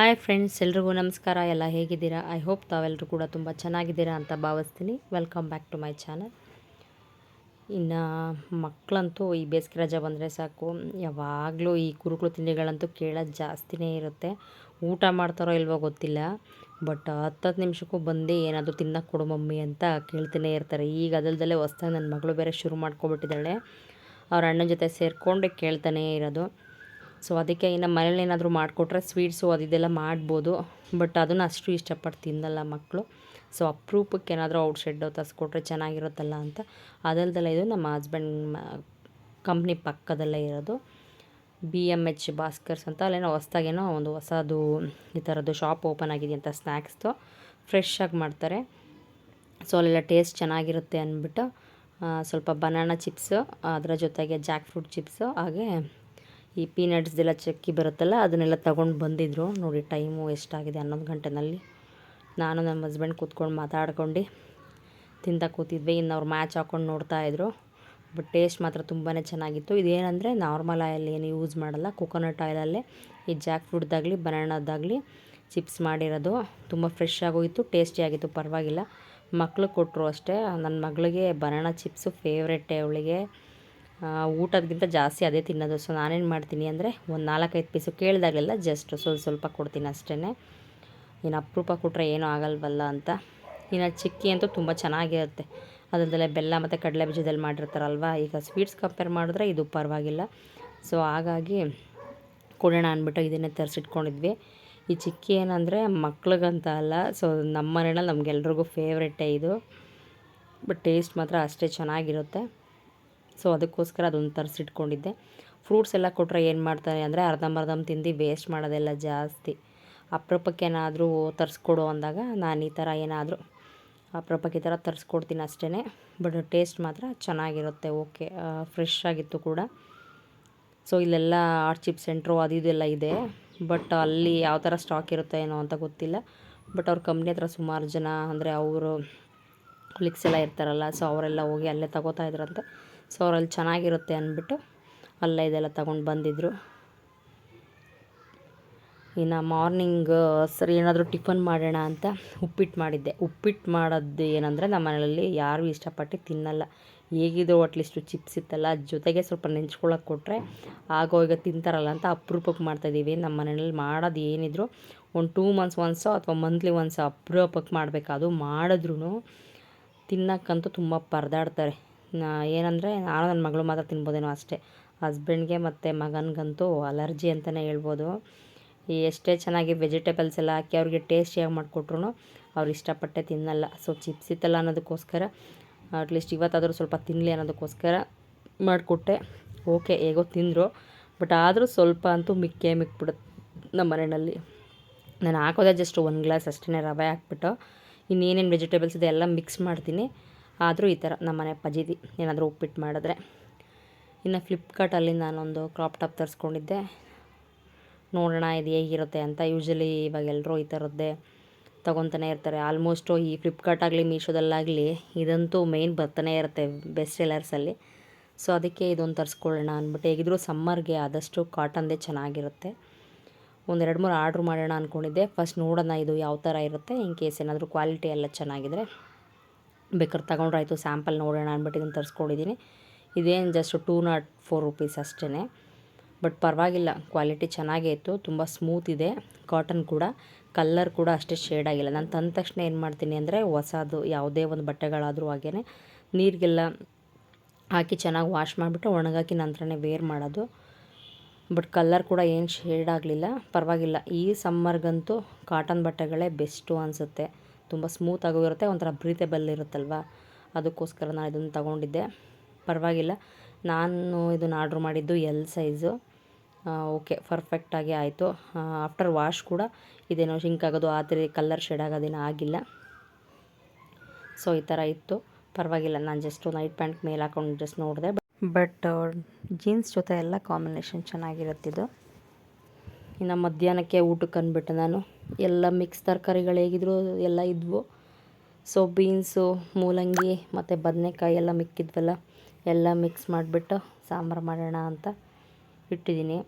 Hi friends, ಎಲ್ರಿಗೂ ನಮಸ್ಕಾರ. ಎಲ್ಲ ಹೇಗಿದ್ದೀರಾ? ಐ ಹೋಪ್ ತಾವೆಲ್ಲರೂ ಕೂಡ ತುಂಬ ಚೆನ್ನಾಗಿದ್ದೀರಾ ಅಂತ ಭಾವಿಸ್ತೀನಿ. Welcome back to my channel ಇನ್ನು ಮಕ್ಕಳಂತೂ ಈ ಬೇಸಿಗೆ ರಜೆ ಬಂದರೆ ಸಾಕು. ಯಾವಾಗಲೂ ಈ ಕುರುಕುಲು ತಿಂಡಿಗಳಂತೂ ಕೇಳೋದು ಜಾಸ್ತಿನೇ ಇರುತ್ತೆ. ಊಟ ಮಾಡ್ತಾರೋ ಇಲ್ವೋ ಗೊತ್ತಿಲ್ಲ. ಬಟ್ ಹತ್ತತ್ತು ನಿಮಿಷಕ್ಕೂ ಬಂದು ಏನಾದರೂ ತಿನ್ನಕ್ಕೆ ಕೊಡು ಮಮ್ಮಿ ಅಂತ ಕೇಳ್ತಾನೆ ಇರ್ತಾರೆ. ಈಗ ಅದಲ್ದಲ್ಲೇ ಹೊಸ್ದಾಗಿ ನನ್ನ ಮಗಳು ಬೇರೆ ಶುರು ಮಾಡ್ಕೊಬಿಟ್ಟಿದ್ದಾಳೆ. ಅವ್ರ ಅಣ್ಣನ ಜೊತೆ ಸೇರಿಕೊಂಡು ಕೇಳ್ತಾನೇ ಇರೋದು. ಸೊ ಅದಕ್ಕೆ ಇನ್ನು ಮನೇಲಿ ಏನಾದರೂ ಮಾಡಿಕೊಟ್ರೆ ಸ್ವೀಟ್ಸು ಅದಿದೆಲ್ಲ ಮಾಡ್ಬೋದು. ಬಟ್ ಅದನ್ನು ಅಷ್ಟು ಇಷ್ಟಪಟ್ಟು ತಿನ್ನಲ್ಲ ಮಕ್ಕಳು ಸೊ ಅಪರೂಪಕ್ಕೆ ಏನಾದರೂ ಔಟ್ಸೈಡ್ ತರಿಸ್ಕೊಟ್ರೆ ಚೆನ್ನಾಗಿರುತ್ತಲ್ಲ ಅಂತ. ಅದಲ್ದಲ್ಲ ಇದು ನಮ್ಮ ಹಸ್ಬೆಂಡ್ ಕಂಪ್ನಿ ಪಕ್ಕದಲ್ಲೇ ಇರೋದು. ಬಿ ಎಂ ಎಚ್ ಭಾಸ್ಕರ್ಸ್ ಅಂತ. ಅಲ್ಲೇನೋ ಹೊಸ್ದಾಗೇನೋ ಒಂದು ಹೊಸದು, ಈ ಥರದ್ದು ಶಾಪ್ ಓಪನ್ ಆಗಿದೆ ಅಂತ ಸ್ನ್ಯಾಕ್ಸ್ದು ಫ್ರೆಶ್ ಮಾಡ್ತಾರೆ. ಸೊ ಅಲ್ಲೆಲ್ಲ ಟೇಸ್ಟ್ ಚೆನ್ನಾಗಿರುತ್ತೆ ಅಂದ್ಬಿಟ್ಟು ಸ್ವಲ್ಪ ಬನಾನಾ ಚಿಪ್ಸು ಅದರ ಜೊತೆಗೆ ಜಾಕ್ ಫ್ರೂಟ್ ಚಿಪ್ಸು ಹಾಗೆ ಈ ಪೀನಟ್ಸ್ದೆಲ್ಲ ಚಕ್ಕಿ ಬರುತ್ತಲ್ಲ, ಅದನ್ನೆಲ್ಲ ತಗೊಂಡು ಬಂದಿದ್ದರು ನೋಡಿ, ಟೈಮು ಎಷ್ಟಾಗಿದೆ, ಹನ್ನೊಂದು ಗಂಟೆನಲ್ಲಿ. ನಾನು ನಮ್ಮ ಹಸ್ಬೆಂಡ್ ಕೂತ್ಕೊಂಡು ಮಾತಾಡ್ಕೊಂಡು ತಿಂತ ಕೂತಿದ್ವಿ. ಇನ್ನು ಅವ್ರು ಮ್ಯಾಚ್ ಹಾಕ್ಕೊಂಡು ನೋಡ್ತಾಯಿದ್ರು ಬಟ್ ಟೇಸ್ಟ್ ಮಾತ್ರ ತುಂಬಾ ಚೆನ್ನಾಗಿತ್ತು. ಇದೇನಂದರೆ, ನಾರ್ಮಲ್ ಆಯಿಲ್ ಏನು ಯೂಸ್ ಮಾಡಲ್ಲ. ಕೊಕೊನಟ್ ಆಯಿಲಲ್ಲೇ ಈ ಜಾಕ್ ಫ್ರೂಟ್ದಾಗಲಿ, ಬನಾನದಾಗಲಿ ಚಿಪ್ಸ್ ಮಾಡಿರೋದು. ತುಂಬ ಫ್ರೆಶ್ ಆಗೋಗಿತ್ತು ಟೇಸ್ಟಿಯಾಗಿತ್ತು ಪರವಾಗಿಲ್ಲ. ಮಕ್ಳಿಗೆ ಕೊಟ್ಟರು ಅಷ್ಟೇ. ನನ್ನ ಮಗಳಿಗೆ ಬನಾನ ಚಿಪ್ಸು ಫೇವ್ರೆಟ್ಟೆ ಅವಳಿಗೆ. ಊಟದಕ್ಕಿಂತ ಜಾಸ್ತಿ ಅದೇ ತಿನ್ನೋದು. ಸೊ ನಾನೇನು ಮಾಡ್ತೀನಿ ಅಂದರೆ ಒಂದು ನಾಲ್ಕೈದು ಪೀಸು ಕೇಳಿದಾಗಲೆಲ್ಲ ಜಸ್ಟ್ ಸ್ವಲ್ಪ ಸ್ವಲ್ಪ ಕೊಡ್ತೀನಿ ಅಷ್ಟೇ ಇನ್ನು ಅಪರೂಪ ಕೊಟ್ಟರೆ ಏನೂ ಆಗಲ್ವಲ್ಲ ಅಂತ. ಇನ್ನು ಚಿಕ್ಕಿ ಅಂತೂ ತುಂಬ ಚೆನ್ನಾಗಿರುತ್ತೆ. ಅದರದಲ್ಲೇ ಬೆಲ್ಲ ಮತ್ತು ಕಡಲೆ ಬೀಜದಲ್ಲಿ ಮಾಡಿರ್ತಾರಲ್ವ, ಈಗ ಸ್ವೀಟ್ಸ್ ಕಂಪೇರ್ ಮಾಡಿದ್ರೆ ಇದು ಪರವಾಗಿಲ್ಲ. ಸೊ ಹಾಗಾಗಿ ಕೊಡೋಣ ಅಂದ್ಬಿಟ್ಟು ಇದನ್ನೇ ತರಿಸಿಟ್ಕೊಂಡಿದ್ವಿ. ಈ ಚಿಕ್ಕಿ ಏನಂದರೆ ಮಕ್ಳಿಗಂತ ಅಲ್ಲ ಸೊ ನಮ್ಮ ಮನೇಲಿ ನಮಗೆಲ್ರಿಗೂ ಫೇವ್ರೆಟೇ ಇದು. ಬಟ್ ಟೇಸ್ಟ್ ಮಾತ್ರ ಅಷ್ಟೇ ಚೆನ್ನಾಗಿರುತ್ತೆ. ಸೊ ಅದಕ್ಕೋಸ್ಕರ ಅದೊಂದು ತರಿಸಿಟ್ಕೊಂಡಿದ್ದೆ. ಫ್ರೂಟ್ಸ್ ಎಲ್ಲ ಕೊಟ್ಟರೆ ಏನು ಮಾಡ್ತಾರೆ ಅಂದರೆ ಅರ್ಧಂಬರ್ಧಂ ತಿಂದು ವೇಸ್ಟ್ ಮಾಡೋದೆಲ್ಲ ಜಾಸ್ತಿ. ಅಪ್ರಪಕ್ಕೆ ಏನಾದರೂ ತರಿಸ್ಕೊಡು ಅಂದಾಗ ನಾನು ಈ ಥರ ಏನಾದರೂ ಅಪ್ರಪಕ್ಕೆ ಈ ಥರ ತರಿಸ್ಕೊಡ್ತೀನಿ ಅಷ್ಟೇ ಬಟ್ ಟೇಸ್ಟ್ ಮಾತ್ರ ಚೆನ್ನಾಗಿರುತ್ತೆ ಓಕೆ ಫ್ರೆಶ್ ಆಗಿತ್ತು ಕೂಡ. ಸೊ ಇಲ್ಲೆಲ್ಲ ಆರ್ಟ್ ಚಿಪ್ ಸೆಂಟ್ರು ಅದು ಇದೆಲ್ಲ ಇದೆ. ಬಟ್ ಅಲ್ಲಿ ಯಾವ ಥರ ಸ್ಟಾಕ್ ಇರುತ್ತೆ ಏನೋ ಅಂತ ಗೊತ್ತಿಲ್ಲ. ಬಟ್ ಅವ್ರ ಕಂಪ್ನಿ ಹತ್ರ ಸುಮಾರು ಜನ ಅಂದರೆ ಅವರು ಕ್ಲಿಕ್ಸ್ ಎಲ್ಲ ಇರ್ತಾರಲ್ಲ ಸೊ ಅವರೆಲ್ಲ ಹೋಗಿ ಅಲ್ಲೇ ತಗೋತಾ ಇದ್ರಂತೆ. ಸೊ ಅವರಲ್ಲಿ ಚೆನ್ನಾಗಿರುತ್ತೆ ಅಂದ್ಬಿಟ್ಟು ಅಲ್ಲ ಇದೆಲ್ಲ ತಗೊಂಡು ಬಂದಿದ್ದರು ಇನ್ನು ಮಾರ್ನಿಂಗ್, ಸರಿ, ಏನಾದರೂ ಟಿಫನ್ ಮಾಡೋಣ ಅಂತ ಉಪ್ಪಿಟ್ಟು ಮಾಡಿದ್ದೆ. ಉಪ್ಪಿಟ್ಟು ಮಾಡೋದು ಏನಂದರೆ ನಮ್ಮ ಮನೆಯಲ್ಲಿ ಯಾರೂ ಇಷ್ಟಪಟ್ಟು ತಿನ್ನಲ್ಲ. ಹೇಗಿದ್ರು ಅಟ್ಲೀಸ್ಟು ಚಿಪ್ಸ್ ಇತ್ತಲ್ಲ ಜೊತೆಗೆ ಸ್ವಲ್ಪ ನೆಂಚ್ಕೊಳ್ಳೋಕೆ ಕೊಟ್ಟರೆ ಆಗೋ ಈಗ ತಿಂತಾರಲ್ಲ ಅಂತ ಅಪರೂಪಕ್ಕೆ ಮಾಡ್ತಾಯಿದ್ದೀವಿ ನಮ್ಮ ಮನೆಯಲ್ಲಿ ಮಾಡೋದು ಏನಿದ್ರು ಒಂದು ಟೂ ಮಂತ್ಸ್ ಒನ್ಸೋ ಅಥವಾ ಮಂತ್ಲಿ ಒನ್ಸ್ ಅಪರೂಪಕ್ಕೆ ಮಾಡಬೇಕಾದ್ರು ಮಾಡಿದ್ರೂ ತಿನ್ನಕ್ಕಂತೂ ತುಂಬ ಪರದಾಡ್ತಾರೆ. ಏನಂದರೆ, ನಾನು ನನ್ನ ಮಗಳು ಮಾತ್ರ ತಿನ್ಬೋದೇನೋ ಅಷ್ಟೇ. ಹಸ್ಬೆಂಡ್ಗೆ ಮತ್ತು ಮಗನಿಗಂತೂ ಅಲರ್ಜಿ ಅಂತಲೇ ಹೇಳ್ಬೋದು. ಎಷ್ಟೇ ಚೆನ್ನಾಗಿ ವೆಜಿಟೇಬಲ್ಸ್ ಎಲ್ಲ ಹಾಕಿ ಅವ್ರಿಗೆ ಟೇಸ್ಟಿಯಾಗಿ ಮಾಡಿಕೊಟ್ರು ಅವ್ರು ಇಷ್ಟಪಟ್ಟೆ ತಿನ್ನಲ್ಲ. ಸೊ ಚಿಪ್ಸ್ ಇತ್ತಲ್ಲ ಅನ್ನೋದಕ್ಕೋಸ್ಕರ ಅಟ್ಲೀಸ್ಟ್ ಇವತ್ತಾದರೂ ಸ್ವಲ್ಪ ತಿನ್ನಲಿ ಅನ್ನೋದಕ್ಕೋಸ್ಕರ ಮಾಡಿಕೊಟ್ಟೆ. ಓಕೆ ಹೇಗೋ ತಿಂದರು. ಬಟ್ ಆದರೂ ಸ್ವಲ್ಪ ಅಂತೂ ಮಿಕ್ಕೇ ಮಿಕ್ಬಿಡುತ್ತೆ ನಮ್ಮ ಮನೆಯಲ್ಲಿ. ನಾನು ಹಾಕೋದೇ ಜಸ್ಟ್ ಒಂದು ಗ್ಲಾಸ್ ಅಷ್ಟೇ ರವೆ ಹಾಕ್ಬಿಟ್ಟು, ಇನ್ನೇನೇನು ವೆಜಿಟೇಬಲ್ಸ್ ಇದೆ ಎಲ್ಲ ಮಿಕ್ಸ್ ಮಾಡ್ತೀನಿ. ಆದರೂ ಈ ಥರ ನಮ್ಮನೆ ಪಜೀದಿ ಏನಾದರೂ ಉಪ್ಪಿಟ್ಟು ಮಾಡಿದ್ರೆ. ಇನ್ನು ಫ್ಲಿಪ್ಕಾರ್ಟಲ್ಲಿ ನಾನೊಂದು ಕ್ರಾಪ್ ಟಾಪ್ ತರಿಸ್ಕೊಂಡಿದ್ದೆ. ನೋಡೋಣ ಇದು ಹೇಗಿರುತ್ತೆ ಅಂತ. ಯೂಶ್ವಲಿ ಇವಾಗ ಎಲ್ಲರೂ ಈ ಥರದ್ದೇ ತೊಗೊತಾನೆ ಇರ್ತಾರೆ. ಆಲ್ಮೋಸ್ಟು ಈ ಫ್ಲಿಪ್ಕಾರ್ಟ್ ಆಗಲಿ, ಮೀಶೋದಲ್ಲಾಗಲಿ ಇದಂತೂ ಮೇನ್ ಬರ್ತಾನೆ ಇರುತ್ತೆ ಬೆಸ್ಟ್ ಸೆಲ್ಲರ್ಸಲ್ಲಿ. ಸೊ ಅದಕ್ಕೆ ಇದೊಂದು ತರಿಸ್ಕೊಳ್ಳೋಣ ಅಂದ್ಬಿಟ್ಟು. ಹೇಗಿದ್ರು ಸಮ್ಮರ್ಗೆ ಆದಷ್ಟು ಕಾಟನ್ದೇ ಚೆನ್ನಾಗಿರುತ್ತೆ. ಒಂದು ಎರಡು ಮೂರು ಆರ್ಡ್ರ್ ಮಾಡೋಣ ಅಂದ್ಕೊಂಡಿದ್ದೆ. ಫಸ್ಟ್ ನೋಡೋಣ ಇದು ಯಾವ ಥರ ಇರುತ್ತೆ. ಇನ್ ಕೇಸ್ ಏನಾದರೂ ಕ್ವಾಲಿಟಿ ಎಲ್ಲ ಚೆನ್ನಾಗಿದ್ರೆ. ಬೇಕಾದ್ರೆ ತಗೊಂಡ್ರಾಯಿತು ಸ್ಯಾಂಪಲ್ ನೋಡೋಣ ಅಂದ್ಬಿಟ್ಟು ಇದನ್ನು ತರಿಸ್ಕೊಂಡಿದ್ದೀನಿ. ಇದೇನು just two not four rupees ಅಷ್ಟೇ ಬಟ್ ಪರವಾಗಿಲ್ಲ ಕ್ವಾಲಿಟಿ ಚೆನ್ನಾಗೇ ಇತ್ತು, ತುಂಬ ಸ್ಮೂತ್ ಇದೆ ಕಾಟನ್ ಕೂಡ ಕಲ್ಲರ್ ಕೂಡ ಅಷ್ಟೇ ಶೇಡ್ ಆಗಿಲ್ಲ. ನಾನು ತಂದ ತಕ್ಷಣ ಏನು ಮಾಡ್ತೀನಿ ಅಂದರೆ ಹೊಸದು, ಯಾವುದೇ ಒಂದು ಬಟ್ಟೆಗಳಾದರೂ ಹಾಗೇ ನೀರಿಗೆಲ್ಲ ಹಾಕಿ ಚೆನ್ನಾಗಿ ವಾಶ್ ಮಾಡಿಬಿಟ್ಟು ಒಣಗಾಕಿ ನಂತರನೇ ವೇರ್ ಮಾಡೋದು. ಬಟ್ ಕಲ್ಲರ್ ಕೂಡ ಏನು ಶೇಡ್ ಆಗಲಿಲ್ಲ, ಪರವಾಗಿಲ್ಲ. ಈ ಸಮ್ಮರ್ಗಂತೂ ಕಾಟನ್ ಬಟ್ಟೆಗಳೇ ಬೆಸ್ಟು ಅನಿಸುತ್ತೆ. ತುಂಬ ಸ್ಮೂತ್ ಆಗೋಗಿರುತ್ತೆ ಒಂಥರ ಬ್ರೀತೆಬಲ್ ಇರುತ್ತಲ್ವ? ಅದಕ್ಕೋಸ್ಕರ ನಾನು ಇದನ್ನು ತಗೊಂಡಿದ್ದೆ. ಪರವಾಗಿಲ್ಲ, ನಾನು ಇದನ್ನು ಆರ್ಡ್ರ್ ಮಾಡಿದ್ದು ಎಲ್ ಸೈಜು ಓಕೆ ಪರ್ಫೆಕ್ಟಾಗಿ ಆಯಿತು. ಆಫ್ಟರ್ ವಾಶ್ ಕೂಡ ಇದೇನೋ ಶಿಂಕ್ ಆಗೋದು, ಆ ಥರ ಕಲ್ಲರ್ ಶೇಡ್ ಆಗೋದೇನೋ ಆಗಿಲ್ಲ. ಸೊ ಈ ಥರ ಇತ್ತು. ಪರವಾಗಿಲ್ಲ, ನಾನು ಜಸ್ಟ್ ನೈಟ್ ಪ್ಯಾಂಟ್ ಮೇಲೆ ಹಾಕೊಂಡು ಜಸ್ಟ್ ನೋಡಿದೆ. ಬಟ್ ಜೀನ್ಸ್ ಜೊತೆ ಎಲ್ಲ ಕಾಂಬಿನೇಷನ್ ಚೆನ್ನಾಗಿರುತ್ತಿದ್ದು ಇನ್ನು ಮಧ್ಯಾಹ್ನಕ್ಕೆ ಊಟಕ್ಕೆ ಅಂದ್ಬಿಟ್ಟು ನಾನು. ಎಲ್ಲ ಮಿಕ್ಸ್ ತರಕಾರಿಗಳು ಹೇಗಿದ್ರು ಎಲ್ಲ ಇದ್ವು. ಸೊ ಬೀನ್ಸು ಮೂಲಂಗಿ ಮತ್ತು ಬದನೆಕಾಯಿ ಎಲ್ಲ ಮಿಕ್ಕಿದ್ವಲ್ಲ ಎಲ್ಲ ಮಿಕ್ಸ್ ಮಾಡಿಬಿಟ್ಟು ಸಾಂಬಾರು ಮಾಡೋಣ ಅಂತ ಇಟ್ಟಿದ್ದೀನಿ.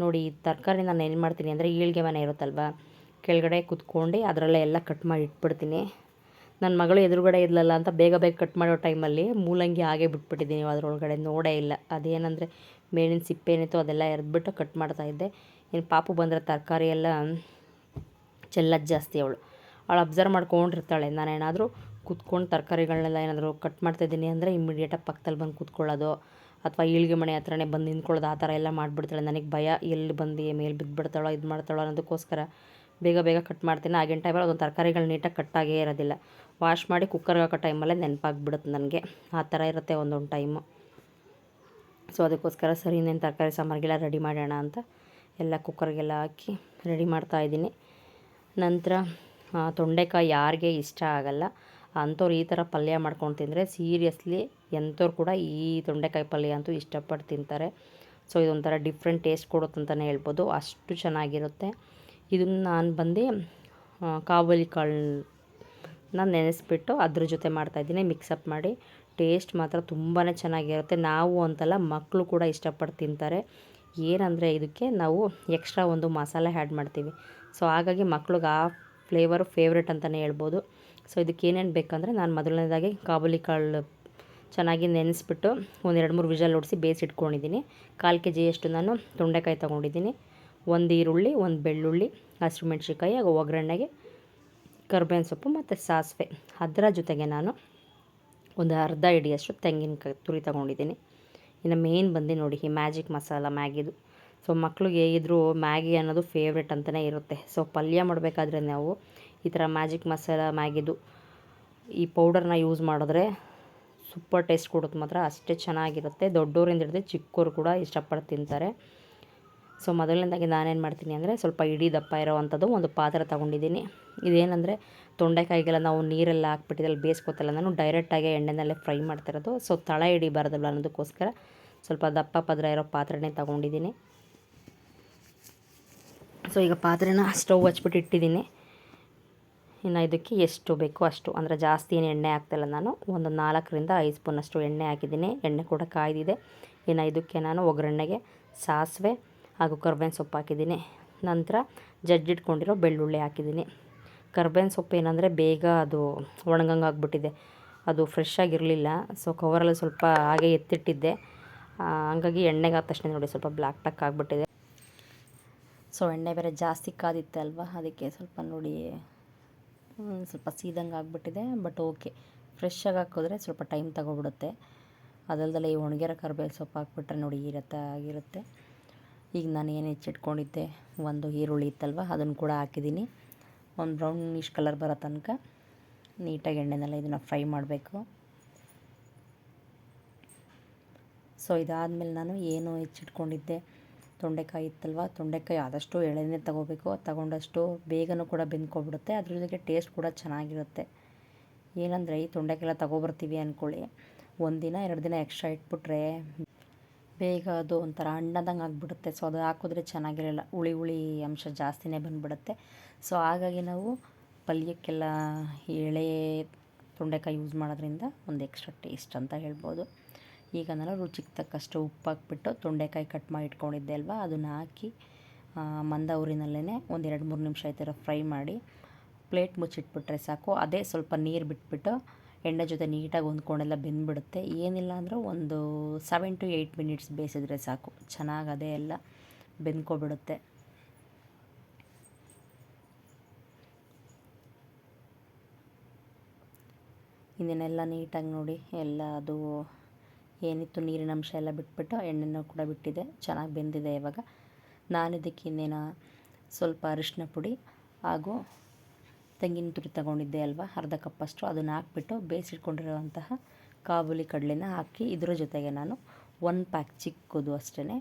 ನೋಡಿ, ಈ ತರಕಾರಿ ನಾನು ಏನು ಮಾಡ್ತೀನಿ ಅಂದರೆ ಈಳ್ಗೆ ಮನೆ ಇರುತ್ತಲ್ವ, ಕೆಳಗಡೆ ಕುತ್ಕೊಂಡು ಅದರಲ್ಲೇ ಎಲ್ಲ ಕಟ್ ಮಾಡಿ ಇಟ್ಬಿಡ್ತೀನಿ. ನನ್ನ ಮಗಳು ಎದುರುಗಡೆ ಇದ್ಲಲ್ಲ ಅಂತ ಬೇಗ ಬೇಗ ಕಟ್ ಮಾಡೋ ಟೈಮಲ್ಲಿ ಮೂಲಂಗಿ ಹಾಗೆ ಬಿಟ್ಬಿಟ್ಟಿದ್ದೀನಿ ಅದರೊಳಗಡೆ, ನೋಡೇ ಇಲ್ಲ. ಅದೇನಂದರೆ ಮೇಲಿನ ಸಿಪ್ಪೆ ಏನಿತ್ತು ಅದೆಲ್ಲ ಎರೆದ್ಬಿಟ್ಟು ಕಟ್ ಮಾಡ್ತಾಯಿದ್ದೆ ಇನ್ನು ಪಾಪು ಬಂದರೆ ತರಕಾರಿ ಎಲ್ಲ ಚೆಲ್ಲದು ಜಾಸ್ತಿ ಅವಳು. ಅವಳು ಅಬ್ಸರ್ವ್ ಮಾಡ್ಕೊಂಡಿರ್ತಾಳೆ. ನಾನೇನಾದರೂ ಕುತ್ಕೊಂಡು ತರಕಾರಿಗಳನ್ನೆಲ್ಲ ಏನಾದರೂ ಕಟ್ ಮಾಡ್ತಾಯಿದ್ದೀನಿ ಅಂದರೆ ಇಮ್ಮಿಡಿಯೇಟಾಗಿ ಪಕ್ಕದಲ್ಲಿ ಬಂದು ಕೂತ್ಕೊಳ್ಳೋದು. ಅಥವಾ ಈಳ್ಗೆ ಮನೆ ಹತ್ರನೇ ಬಂದು ನಿಂತ್ಕೊಳ್ಳೋದು. ಆ ಥರ ಎಲ್ಲ ಮಾಡಿಬಿಡ್ತಾಳೆ. ನನಗೆ ಭಯ. ಎಲ್ಲಿ ಬಂದು? ಮೇಲೆ ಬಿದ್ದುಬಿಡ್ತಾಳೋ ಇದು ಮಾಡ್ತಾಳೋ ಅನ್ನೋದಕ್ಕೋಸ್ಕರ ಬೇಗ ಬೇಗ ಕಟ್ ಮಾಡ್ತೀನಿ. ಆಗಿನ ಟೈಮಲ್ಲಿ ಅದೊಂದು ತರಕಾರಿಗಳು ನೀಟಾಗಿ ಕಟ್ಟಾಗೇ ಇರೋದಿಲ್ಲ. ವಾಶ್ ಮಾಡಿ ಕುಕ್ಕರ್ಗೆ ಹಾಕೋ ಟೈಮಲ್ಲೇ ನೆನಪಾಗ್ಬಿಡುತ್ತೆ ನನಗೆ. ಆ ಥರ ಇರುತ್ತೆ ಒಂದೊಂದು ಟೈಮು ಸೊ ಅದಕ್ಕೋಸ್ಕರ ಸರಿ ಇನ್ನೇನು ತರಕಾರಿ ಸಾಂಬಾರಿಗೆಲ್ಲ ರೆಡಿ ಮಾಡೋಣ ಅಂತ ಎಲ್ಲ ಕುಕ್ಕರ್ಗೆಲ್ಲ ಹಾಕಿ ರೆಡಿ ಮಾಡ್ತಾಯಿದ್ದೀನಿ ನಂತರ ತೊಂಡೆಕಾಯಿ ಯಾರಿಗೆ ಇಷ್ಟ ಆಗಲ್ಲ, ಅಂಥವ್ರು ಈ ಥರ ಪಲ್ಯ ಮಾಡ್ಕೊಂಡು ತಿಂದರೆ ಸೀರಿಯಸ್ಲಿ ಎಂಥವ್ರು ಕೂಡ ಈ ತೊಂಡೆಕಾಯಿ ಪಲ್ಯ ಅಂತೂ ಇಷ್ಟಪಟ್ಟು ತಿಂತಾರೆ. ಸೊ ಇದೊಂಥರ ಡಿಫ್ರೆಂಟ್ ಟೇಸ್ಟ್ ಕೊಡುತ್ತಂತಲೇ ಹೇಳ್ಬೋದು. ಅಷ್ಟು ಚೆನ್ನಾಗಿರುತ್ತೆ. ಇದನ್ನು ನಾನು ಬಂದು ಕಾಬೂಲಿ ಕಾಳನ್ನ ನೆನೆಸ್ಬಿಟ್ಟು ಅದ್ರ ಜೊತೆ ಮಾಡ್ತಾಯಿದ್ದೀನಿ ಮಿಕ್ಸಪ್ ಮಾಡಿ. ಟೇಸ್ಟ್ ಮಾತ್ರ ತುಂಬಾ ಚೆನ್ನಾಗಿರುತ್ತೆ. ನಾವು ಅಂತಲ್ಲ ಮಕ್ಕಳು ಕೂಡ ಇಷ್ಟಪಟ್ಟು ತಿಂತಾರೆ. ಏನಂದರೆ ಇದಕ್ಕೆ ನಾವು ಎಕ್ಸ್ಟ್ರಾ ಒಂದು ಮಸಾಲೆ ಆ್ಯಡ್ ಮಾಡ್ತೀವಿ. ಸೊ, ಹಾಗಾಗಿ ಮಕ್ಳಿಗೆ ಆ ಫ್ಲೇವರು ಫೇವ್ರೆಟ್ ಅಂತಲೇ ಹೇಳ್ಬೋದು. ಸೊ, ಇದಕ್ಕೆ ಏನೇನು ಬೇಕಂದರೆ ನಾನು ಮೊದಲನೇದಾಗಿ ಕಾಬೂಲಿ ಕಾಳು ಚೆನ್ನಾಗಿ ನೆನೆಸ್ಬಿಟ್ಟು ಒಂದು ಎರಡು ಮೂರು ವಿಜಲ್ ಓಡಿಸಿ ಬೇಯಿಸಿಟ್ಕೊಂಡಿದ್ದೀನಿ ಕಾಲು ಕೆ ಜಿಯಷ್ಟು ನಾನು ತೊಂಡೆಕಾಯಿ ತೊಗೊಂಡಿದ್ದೀನಿ. ಒಂದು ಈರುಳ್ಳಿ, ಒಂದು ಬೆಳ್ಳುಳ್ಳಿ ಹಸಿಮೆಣ್ಸಿಕಾಯಿ ಹಾಗೂ ಒಗ್ಗರಣೆಗೆ ಕರ್ಬೇವಿನ ಸೊಪ್ಪು ಮತ್ತು ಸಾಸಿವೆ. ಅದರ ಜೊತೆಗೆ ನಾನು ಒಂದು ಅರ್ಧ ಇಡಿಯಷ್ಟು ತೆಂಗಿನಕಾಯಿ ತುರಿ ತೊಗೊಂಡಿದ್ದೀನಿ. ಇನ್ನು ಮೇನ್ ಬಂದು ನೋಡಿ, ಈ ಮ್ಯಾಜಿಕ್ ಮಸಾಲ ಮ್ಯಾಗಿದು. ಸೊ ಮಕ್ಳಿಗೆ ಇದ್ರೂ ಮ್ಯಾಗಿ ಅನ್ನೋದು ಫೇವ್ರೆಟ್ ಅಂತಲೇ ಇರುತ್ತೆ. ಸೊ ಪಲ್ಯ ಮಾಡಬೇಕಾದ್ರೆ ನಾವು ಈ ಥರ ಮ್ಯಾಜಿಕ್ ಮಸಾಲ ಮ್ಯಾಗಿದು ಈ ಪೌಡರ್ನ ಯೂಸ್ ಮಾಡಿದ್ರೆ ಸೂಪರ್ ಟೇಸ್ಟ್ ಕೊಡುತ್ತೆ ಮಾತ್ರ. ಅಷ್ಟೇ ಚೆನ್ನಾಗಿರುತ್ತೆ. ದೊಡ್ಡೋರಿಂದ ಹಿಡಿದು ಚಿಕ್ಕವರು ಕೂಡ ಇಷ್ಟಪಟ್ಟು ತಿಂತಾರೆ. ಸೊ ಮೊದಲನೇದಾಗಿ ನಾನೇನು ಮಾಡ್ತೀನಿ ಅಂದರೆ ಸ್ವಲ್ಪ ಇಡೀ ದಪ್ಪ ಇರೋವಂಥದ್ದು ಒಂದು ಪಾತ್ರೆ ತೊಗೊಂಡಿದ್ದೀನಿ. ಇದೇನಂದರೆ ತೊಂಡೆಕಾಯಿಗೆಲ್ಲ ನಾವು ನೀರೆಲ್ಲ ಹಾಕ್ಬಿಟ್ಟಿದ್ದಲ್ಲಿ ಬೇಯಿಸ್ಕೊತಲ್ಲ, ನಾನು ಡೈರೆಕ್ಟಾಗಿ ಎಣ್ಣೆನಲ್ಲೇ ಫ್ರೈ ಮಾಡ್ತಿರೋದು. ಸೊ ತಳ ಹಿಡಿಬಾರ್ದಲ್ಲ ಅನ್ನೋದಕ್ಕೋಸ್ಕರ ಸ್ವಲ್ಪ ದಪ್ಪ ಪದ್ರ ಇರೋ ಪಾತ್ರೆನೇ ತೊಗೊಂಡಿದ್ದೀನಿ. ಸೊ ಈಗ ಪಾತ್ರೆನ ಸ್ಟವ್ ಹಚ್ಬಿಟ್ಟು ಇಟ್ಟಿದ್ದೀನಿ. ಇನ್ನು ಇದಕ್ಕೆ ಎಷ್ಟು ಬೇಕೋ ಅಷ್ಟು, ಅಂದರೆ ಜಾಸ್ತಿ ಏನು ಎಣ್ಣೆ ಹಾಕ್ತಿಲ್ಲ ನಾನು. ಒಂದು ನಾಲ್ಕರಿಂದ ಐದು ಸ್ಪೂನಷ್ಟು ಎಣ್ಣೆ ಹಾಕಿದ್ದೀನಿ. ಎಣ್ಣೆ ಕೂಡ ಕಾಯ್ದಿದೆ. ಇನ್ನು ಇದಕ್ಕೆ ನಾನು ಒಗ್ಗರಣೆಗೆ ಸಾಸಿವೆ ಹಾಗೂ ಕರ್ಬೇವಿನ ಸೊಪ್ಪು ಹಾಕಿದ್ದೀನಿ. ನಂತರ ಜಜ್ಜಿಟ್ಕೊಂಡಿರೋ ಬೆಳ್ಳುಳ್ಳಿ ಹಾಕಿದ್ದೀನಿ. ಕರ್ಬೇವಿನ ಸೊಪ್ಪು ಏನಂದರೆ ಬೇಗ ಅದು ಒಣಗಂಗೆ ಆಗಿಬಿಟ್ಟಿದೆ. ಅದು ಫ್ರೆಶ್ ಆಗಿರಲಿಲ್ಲ. ಸೊ ಕವರಲ್ಲಿ ಸ್ವಲ್ಪ ಹಾಗೆ ಎತ್ತಿಟ್ಟಿದ್ದೆ. ಹಂಗಾಗಿ ಎಣ್ಣೆಗೆ ಆದ ತಕ್ಷಣ ನೋಡಿ ಸ್ವಲ್ಪ ಬ್ಲ್ಯಾಕ್ ಟಕ್ ಆಗಿಬಿಟ್ಟಿದೆ. ಸೊ ಎಣ್ಣೆ ಬೇರೆ ಜಾಸ್ತಿ ಕಾದಿತ್ತಲ್ವ ಅದಕ್ಕೆ ಸ್ವಲ್ಪ ನೋಡಿ ಸ್ವಲ್ಪ ಸೀದಂಗೆ ಆಗಿಬಿಟ್ಟಿದೆ ಬಟ್ ಓಕೆ ಫ್ರೆಶ್ಶಾಗಿ ಹಾಕಿದ್ರೆ ಸ್ವಲ್ಪ ಟೈಮ್ ತಗೊಬಿಡುತ್ತೆ. ಅದಲ್ದಲ್ಲೇ ಈ ಒಣಗಿರೋ ಕರ್ಬೇವು ಸೊಪ್ಪು ಹಾಕ್ಬಿಟ್ರೆ ನೋಡಿ ಇರುತ್ತೆ ಆಗಿರುತ್ತೆ. ಈಗ ನಾನು ಏನು ಹೆಚ್ಚಿಟ್ಕೊಂಡಿದ್ದೆ? ಒಂದು ಈರುಳ್ಳಿ ಇತ್ತಲ್ವ? ಅದನ್ನು ಕೂಡ ಹಾಕಿದ್ದೀನಿ. ಒಂದು ಬ್ರೌನಿಷ್ ಕಲರ್ ಬರೋ ತನಕ ನೀಟಾಗಿ ಎಣ್ಣೆನೆಲ್ಲ ಇದನ್ನು ಫ್ರೈ ಮಾಡಬೇಕು. ಸೊ ಇದಾದಮೇಲೆ ನಾನು ಏನು ಹೆಚ್ಚಿಟ್ಕೊಂಡಿದ್ದೆ? ತೊಂಡೆಕಾಯಿ ಇತ್ತಲ್ವ? ತೊಂಡೆಕಾಯಿ ಆದಷ್ಟು ಎಳೆನೇ ತಗೋಬೇಕು. ತಗೊಂಡಷ್ಟು ಬೇಗನೂ ಕೂಡ ಬೆಂದ್ಕೊಬಿಡುತ್ತೆ. ಅದ್ರ ಜೊತೆಗೆ ಟೇಸ್ಟ್ ಕೂಡ ಚೆನ್ನಾಗಿರುತ್ತೆ. ಏನಂದರೆ ಈ ತೊಂಡೆಕಾಯಿ ತೊಗೊಬರ್ತೀವಿ ಅಂದ್ಕೊಳ್ಳಿ ಒಂದಿನ, ಎರಡು ದಿನ ಎಕ್ಸ್ಟ್ರಾ ಇಟ್ಬಿಟ್ರೆ ಬೇಗ ಅದು ಒಂಥರ ಅಣ್ಣದಂಗೆ ಆಗಿಬಿಡುತ್ತೆ. ಸೊ ಅದು ಹಾಕಿದ್ರೆ ಚೆನ್ನಾಗಿರಲ್ಲ. ಹುಳಿ ಹುಳಿ ಅಂಶ ಜಾಸ್ತಿನೇ ಬಂದುಬಿಡುತ್ತೆ. ಸೊ ಹಾಗಾಗಿ ನಾವು ಪಲ್ಯಕ್ಕೆಲ್ಲ ಎಳೆ ತೊಂಡೆಕಾಯಿ ಯೂಸ್ ಮಾಡೋದ್ರಿಂದ ಒಂದು ಎಕ್ಸ್ಟ್ರಾ ಟೇಸ್ಟ್ ಅಂತ ಹೇಳ್ಬೋದು. ಈಗ ನಾನು ರುಚಿಗೆ ತಕ್ಕಷ್ಟು ಉಪ್ಪು ಹಾಕ್ಬಿಟ್ಟು ತೊಂಡೆಕಾಯಿ ಕಟ್ ಮಾಡಿ ಇಟ್ಕೊಂಡಿದ್ದೆ ಅಲ್ವಾ? ಅದನ್ನು ಹಾಕಿ ಮಂದ ಊರಿನಲ್ಲೇ ಒಂದು ಎರಡು ಮೂರು ನಿಮಿಷ ಥರ ಫ್ರೈ ಮಾಡಿ ಪ್ಲೇಟ್ ಮುಚ್ಚಿಟ್ಬಿಟ್ರೆ ಸಾಕು. ಅದೇ ಸ್ವಲ್ಪ ನೀರು ಬಿಟ್ಬಿಟ್ಟು ಎಣ್ಣೆ ಜೊತೆ ನೀಟಾಗಿ ಹೊಂದ್ಕೊಂಡೆಲ್ಲ ಬೆಂದ್ಬಿಡುತ್ತೆ. ಏನಿಲ್ಲ ಅಂದರೂ ಒಂದು ಸೆವೆನ್ ಟು ಏಯ್ಟ್ ಮಿನಿಟ್ಸ್ ಬೇಯಿಸಿದ್ರೆ ಸಾಕು. ಚೆನ್ನಾಗಿ ಅದೇ ಎಲ್ಲ ಬೆಂದ್ಕೊಬಿಡುತ್ತೆ. ಇದನ್ನೆಲ್ಲ ನೀಟಾಗಿ ನೋಡಿ, ಎಲ್ಲ ಅದು ಏನಿತ್ತು ನೀರಿನ ಅಂಶ ಎಲ್ಲ ಬಿಟ್ಬಿಟ್ಟು ಎಣ್ಣೆನೂ ಕೂಡ ಬಿಟ್ಟಿದೆ. ಚೆನ್ನಾಗಿ ಬೆಂದಿದೆ ಇವಾಗ. ನಾನು ಇದಕ್ಕೆ ಇನ್ನೇನು ಸ್ವಲ್ಪ ಅರಿಶಿನ ಪುಡಿ ಹಾಗೂ ತೆಂಗಿನ ತುರಿ ತಗೊಂಡಿದ್ದೆ ಅಲ್ವಾ? ಅರ್ಧ ಕಪ್ಪಷ್ಟು ಅದನ್ನು ಹಾಕ್ಬಿಟ್ಟು ಬೇಯಿಸಿಟ್ಕೊಂಡಿರುವಂತಹ ಕಾಬೂಲಿ ಕಡಲೆನ ಹಾಕಿ ಇದರ ಜೊತೆಗೆ ನಾನು ಒಂದು ಪ್ಯಾಕ್ ಚಿಕ್ಕದು ಅಷ್ಟೇ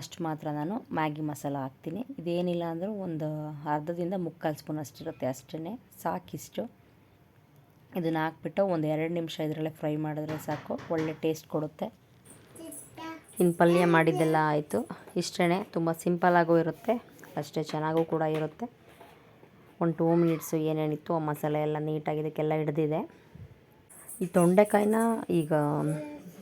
ಅಷ್ಟು ಮಾತ್ರ ನಾನು ಮ್ಯಾಗಿ ಮಸಾಲ ಹಾಕ್ತೀನಿ. ಇದೇನಿಲ್ಲ ಅಂದರೂ ಒಂದು ಅರ್ಧದಿಂದ ಮುಕ್ಕಾಲು ಸ್ಪೂನ್ ಅಷ್ಟಿರುತ್ತೆ ಅಷ್ಟೇ ಸಾಕಿಷ್ಟು ಇದನ್ನು ಹಾಕ್ಬಿಟ್ಟು ಒಂದು ಎರಡು ನಿಮಿಷ ಇದರಲ್ಲೇ ಫ್ರೈ ಮಾಡಿದ್ರೆ ಸಾಕು. ಒಳ್ಳೆ ಟೇಸ್ಟ್ ಕೊಡುತ್ತೆ. ಇನ್ನು ಪಲ್ಯ ಮಾಡಿದ್ದೆಲ್ಲ ಆಯಿತು. ಇಷ್ಟೇ ತುಂಬ ಸಿಂಪಲ್ಲಾಗೂ ಇರುತ್ತೆ. ಅಷ್ಟೇ ಚೆನ್ನಾಗೂ ಕೂಡ ಇರುತ್ತೆ. ಒಂದು ಟೂ ಮಿನಿಟ್ಸು ಏನೇನಿತ್ತು, ಆ ಮಸಾಲೆ ಎಲ್ಲ ನೀಟಾಗಿ ಇದಕ್ಕೆಲ್ಲ ಹಿಡ್ದಿದೆ. ಈ ತೊಂಡೆಕಾಯಿನ ಈಗ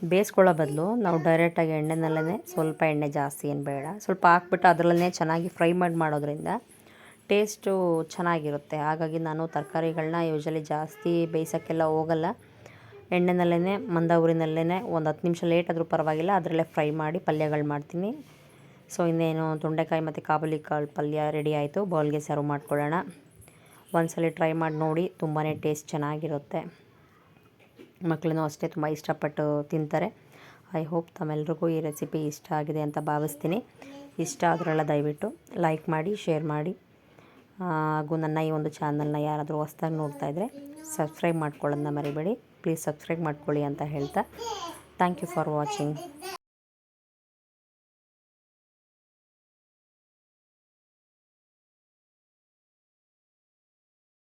ಬೇಯಿಸ್ಕೊಳ್ಳೋ ಬದಲು ನಾವು ಡೈರೆಕ್ಟಾಗಿ ಎಣ್ಣೆನಲ್ಲೇ ಸ್ವಲ್ಪ ಎಣ್ಣೆ ಜಾಸ್ತಿ, ಏನು ಬೇಡ. ಸ್ವಲ್ಪ ಹಾಕ್ಬಿಟ್ಟು ಅದರಲ್ಲೇ ಚೆನ್ನಾಗಿ ಫ್ರೈ ಮಾಡಿ ಮಾಡೋದ್ರಿಂದ ಟೇಸ್ಟು ಚೆನ್ನಾಗಿರುತ್ತೆ. ಹಾಗಾಗಿ ನಾನು ತರಕಾರಿಗಳನ್ನ ಯೂಶಲಿ ಜಾಸ್ತಿ ಬೇಯಿಸೋಕ್ಕೆಲ್ಲ ಹೋಗಲ್ಲ. ಎಣ್ಣೆನಲ್ಲೇ ಮಂದ ಊರಿನಲ್ಲೇ ಒಂದು ಹತ್ತು ನಿಮಿಷ ಲೇಟ್ ಆದರೂ ಪರವಾಗಿಲ್ಲ, ಅದರಲ್ಲೇ ಫ್ರೈ ಮಾಡಿ ಪಲ್ಯಗಳು ಮಾಡ್ತೀನಿ. ಸೊ, ಇನ್ನೇನು ತೊಂಡೆಕಾಯಿ ಮತ್ತು ಕಾಬುಲಿ ಕಾಳು ಪಲ್ಯ ರೆಡಿ ಆಯಿತು, ಬೌಲ್ಗೆ ಸರ್ವ್ ಮಾಡ್ಕೊಳ್ಳೋಣ. ಒಂದ್ಸಲ ಟ್ರೈ ಮಾಡಿ ನೋಡಿ ತುಂಬಾ ಟೇಸ್ಟ್ ಚೆನ್ನಾಗಿರುತ್ತೆ. ಮಕ್ಕಳನ್ನು ಅಷ್ಟೇ ತುಂಬ ಇಷ್ಟಪಟ್ಟು ತಿಂತಾರೆ. ಐ ಹೋಪ್ ತಮ್ಮೆಲ್ರಿಗೂ ಈ ರೆಸಿಪಿ ಇಷ್ಟ ಆಗಿದೆ ಅಂತ ಭಾವಿಸ್ತೀನಿ. ಇಷ್ಟ ಆದ್ರೆಲ್ಲ ದಯವಿಟ್ಟು ಲೈಕ್ ಮಾಡಿ, ಶೇರ್ ಮಾಡಿ. ಹಾಗೂ ನನ್ನ ಈ ಒಂದು ಚಾನಲ್ನ ಯಾರಾದರೂ ಹೊಸ್ದಾಗಿ ನೋಡ್ತಾ ಇದ್ದರೆ ಸಬ್ಸ್ಕ್ರೈಬ್ ಮಾಡ್ಕೊಳ್ಳೋದನ್ನ ಮರಿಬೇಡಿ. ಪ್ಲೀಸ್ ಸಬ್ಸ್ಕ್ರೈಬ್ ಮಾಡ್ಕೊಳ್ಳಿ ಅಂತ ಹೇಳ್ತಾ. Thank you for watching.